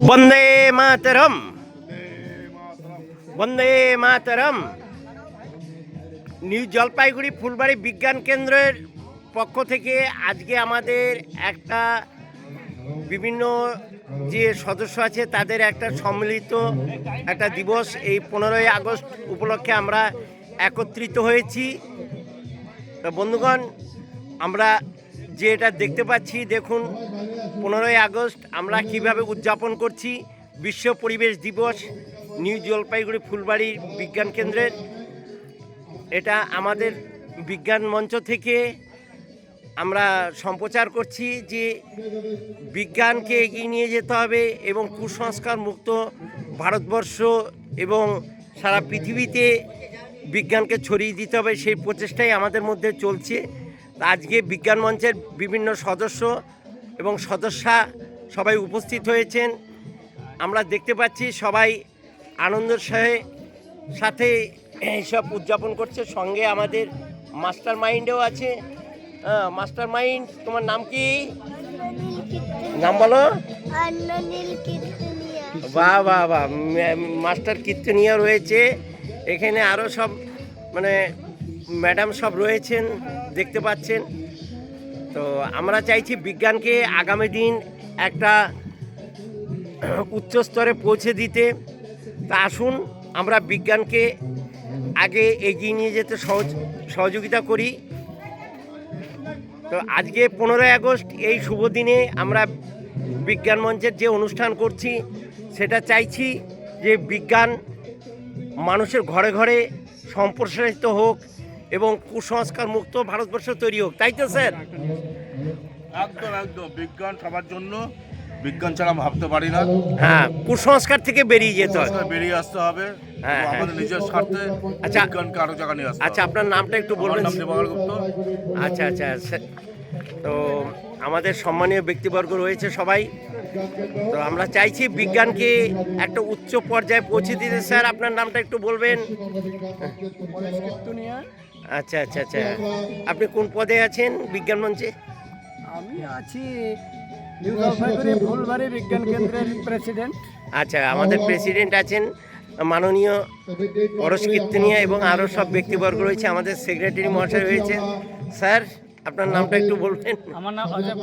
বন্দে মাতরম। বন্দে মাতরম। নিউ জলপাইগুড়ি ফুলবাড়ি বিজ্ঞান কেন্দ্রের পক্ষ থেকে আজকে আমাদের একটা বিভিন্ন যে সদস্য আছে, তাদের একটা সম্মিলিত একটা দিবস এই পনেরোই আগস্ট উপলক্ষে আমরা একত্রিত হয়েছি। বন্ধুগণ, আমরা যে এটা দেখতে পাচ্ছি, দেখুন, পনেরোই আগস্ট আমরা কীভাবে উদযাপন করছি। বিশ্ব পরিবেশ দিবস, নিউ জলপাইগুড়ি ফুলবাড়ি বিজ্ঞান কেন্দ্রের। এটা আমাদের বিজ্ঞান মঞ্চ থেকে আমরা সম্প্রচার করছি যে বিজ্ঞানকে এগিয়ে নিয়ে যেতে হবে এবং কুসংস্কার মুক্ত ভারতবর্ষ এবং সারা পৃথিবীতে বিজ্ঞানকে ছড়িয়ে দিতে হবে, সেই প্রচেষ্টাই আমাদের মধ্যে চলছে। আজকে বিজ্ঞান মঞ্চের বিভিন্ন সদস্য এবং সদস্যা সবাই উপস্থিত হয়েছেন। আমরা দেখতে পাচ্ছি সবাই আনন্দের সাথে এইসব উদযাপন করছে। সঙ্গে আমাদের মাস্টার মাইন্ডও আছে। মাস্টার মাইন্ড তোমার নাম কি? নাম বলো। বাহ বাহ বাহ। মাস্টার কীর্তনিয়া রয়েছে। এখানে আরও সব মানে ম্যাডাম সব রয়েছেন। দেখতে পাচ্ছেন। তো আমরা চাইছি বিজ্ঞানকে আগামী দিন একটা উচ্চ স্তরে পৌঁছে দিতে। তা আসুন, আমরা বিজ্ঞানকে আগে এগিয়ে নিয়ে যেতে সহজ সহযোগিতা করি। তো আজকে পনেরোই আগস্ট, এই শুভ দিনে আমরা বিজ্ঞান মঞ্চের যে অনুষ্ঠান করছি, সেটা চাইছি যে বিজ্ঞান মানুষের ঘরে ঘরে সম্প্রসারিত হোক এবং কুসংস্কার মুক্ত ভারতবর্ষ তৈরি হোক তাই তো স্যার? একদম একদম বিজ্ঞান সবার জন্য বিজ্ঞান ছাড়া ভাবতে পারি না। হ্যাঁ কুসংস্কার থেকে বেরিয়ে যেতে হয়। বেরিয়ে আসতে হবে হ্যাঁ, আমাদের নিজের স্বার্থে আচ্ছা। বিজ্ঞানকে আরও জায়গা নিয়ে আসতে আচ্ছা আপনার নামটা একটু বলবেন নাম আচ্ছা আচ্ছা তো আমাদের সম্মানীয় ব্যক্তিবর্গ রয়েছে সবাই। তো আমরা চাইছি বিজ্ঞানকে একটা উচ্চ পর্যায়ে পৌঁছে দিতে। স্যার আপনার নামটা একটু বলবেন? আচ্ছা আচ্ছা আচ্ছা। আপনি কোন পদে আছেন বিজ্ঞান মঞ্চে? আমি আছি নিউ জলপাইগুড়ি ফুলবাড়ি বিজ্ঞান কেন্দ্রের প্রেসিডেন্ট। আচ্ছা আমাদের প্রেসিডেন্ট আছেন মাননীয় পরশ কীর্তনিয়া এবং আরও সব ব্যক্তিবর্গ রয়েছে। আমাদের সেক্রেটারি মহাশয় রয়েছে স্যার আপনার নামটা একটু বলবেন? আমার নাম অজয়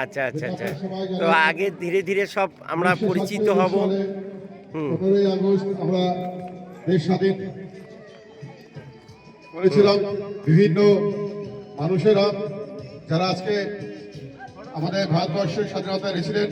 আচ্ছা আচ্ছা আচ্ছা। তো আগে ধীরে ধীরে সব আমরা পরিচিত হব। হুম। পনেরোই আগস্ট আমরা দেশ স্বাধীন করেছিলাম। বিভিন্ন মানুষেরা যারা আজকে আমাদের ভারতবর্ষের স্বাধীনতা এনেছিলেন